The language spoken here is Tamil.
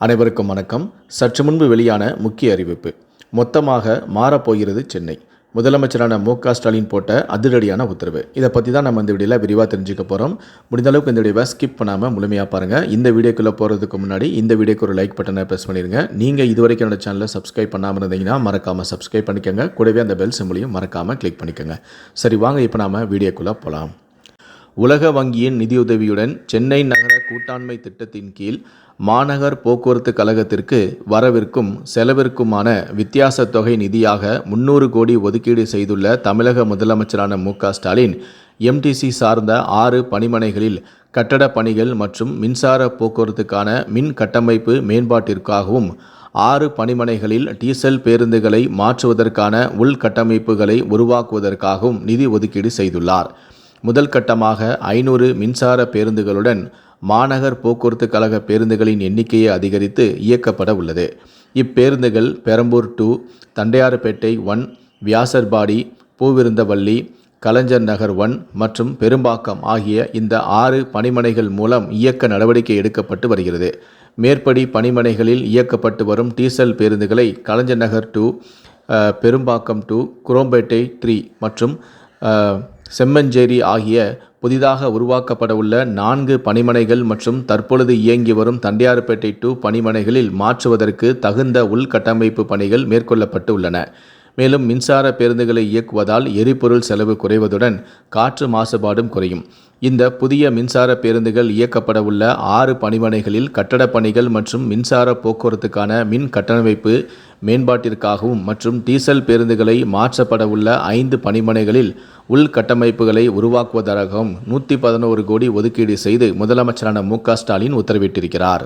அனைவருக்கும் வணக்கம். சற்று முன்பு வெளியான முக்கிய அறிவிப்பு. மொத்தமாக மாறப்போகிறது சென்னை. முதலமைச்சரான மு க ஸ்டாலின் போட்ட அதிரடியான உத்தரவு. இதை பற்றி தான் நம்ம இந்த வீடியோவில் விரிவாக தெரிஞ்சுக்க போகிறோம் முடிந்த அளவுக்கு இந்த வீடியோவை ஸ்கிப் பண்ணாமல் முழுமையாக பாருங்கள் இந்த வீடியோக்குள்ளே போகிறதுக்கு முன்னாடி இந்த வீடியோக்கு ஒரு லைக் பட்டனை ப்ரெஸ் பண்ணிடுங்க நீங்கள் இது வரைக்கும் என்னோட சேனலை சப்ஸ்கிரைப் பண்ணாமல் இருந்தீங்கன்னா மறக்காமல் சப்ஸ்கிரைப் பண்ணிக்கோங்க. கூடவே அந்த பெல் சிம்பிளையும் மறக்காமல் கிளிக் பண்ணிக்கோங்க. சரி வாங்க இப்போ நாம் வீடியோக்குள்ளே போகலாம் உலக வங்கியின் நிதியுதவியுடன் சென்னை நகர கூட்டாண்மை திட்டத்தின் கீழ் மாநகர் போக்குவரத்து கழகத்திற்கு வரவிற்கும் செலவிற்குமான வித்தியாச தொகை நிதியாக முன்னூறு கோடி ஒதுக்கீடு செய்துள்ள தமிழக முதலமைச்சரான மு க ஸ்டாலின் எம்டிசி சார்ந்த ஆறு பணிமனைகளில் கட்டட பணிகள் மற்றும் மின்சார போக்குவரத்துக்கான மின் கட்டமைப்பு மேம்பாட்டிற்காகவும் ஆறு பணிமனைகளில் டீசல் பேருந்துகளை மாற்றுவதற்கான உள்கட்டமைப்புகளை உருவாக்குவதற்காகவும் நிதி ஒதுக்கீடு செய்துள்ளார். முதல் கட்டமாக ஐநூறு மின்சார பேருந்துகளுடன் மாநகர் போக்குவரத்து கழக பேருந்துகளின் எண்ணிக்கையை அதிகரித்து இயக்கப்பட உள்ளது. இப்பேருந்துகள் Perambur to Tondiarpet one Vyasarpadi Poonamallee Kalaignar Nagar one மற்றும் பெரும்பாக்கம் ஆகிய இந்த ஆறு பணிமனைகள் மூலம் இயக்க நடவடிக்கை எடுக்கப்பட்டு வருகிறது. மேற்படி பணிமனைகளில் இயக்கப்பட்டு வரும் டீசல் பேருந்துகளை Kalaignar Nagar to Perumbakkam to Chromepet three மற்றும் செம்மஞ்சேரி ஆகிய புதிதாக உருவாக்கப்பட உள்ள நான்கு பணிமனைகள் மற்றும் தற்பொழுது இயங்கி வரும் தண்டியார்பேட்டை டு பணிமனைகளில் மாற்றுவதற்கு தகுந்த உள்கட்டமைப்பு பணிகள் மேற்கொள்ளப்பட்டு உள்ளன மேலும் மின்சார பேருந்துகளை இயக்குவதால் எரிபொருள் செலவு குறைவதுடன் காற்று மாசுபாடும் குறையும். இந்த புதிய மின்சார பேருந்துகள் இயக்கப்பட உள்ள ஆறு பணிமனைகளில் கட்டடப் பணிகள் மற்றும் மின்சார போக்குவரத்துக்கான மின் கட்டமைப்பு மேம்பாட்டிற்காகவும் மற்றும் டீசல் பேருந்துகளை மாற்றப்பட உள்ள ஐந்து பணிமனைகளில் உள்கட்டமைப்புகளை உருவாக்குவதற்காகவும் நூற்றி பதினோரு கோடி ஒதுக்கீடு செய்து முதலமைச்சரான மு க ஸ்டாலின் உத்தரவிட்டிருக்கிறார்.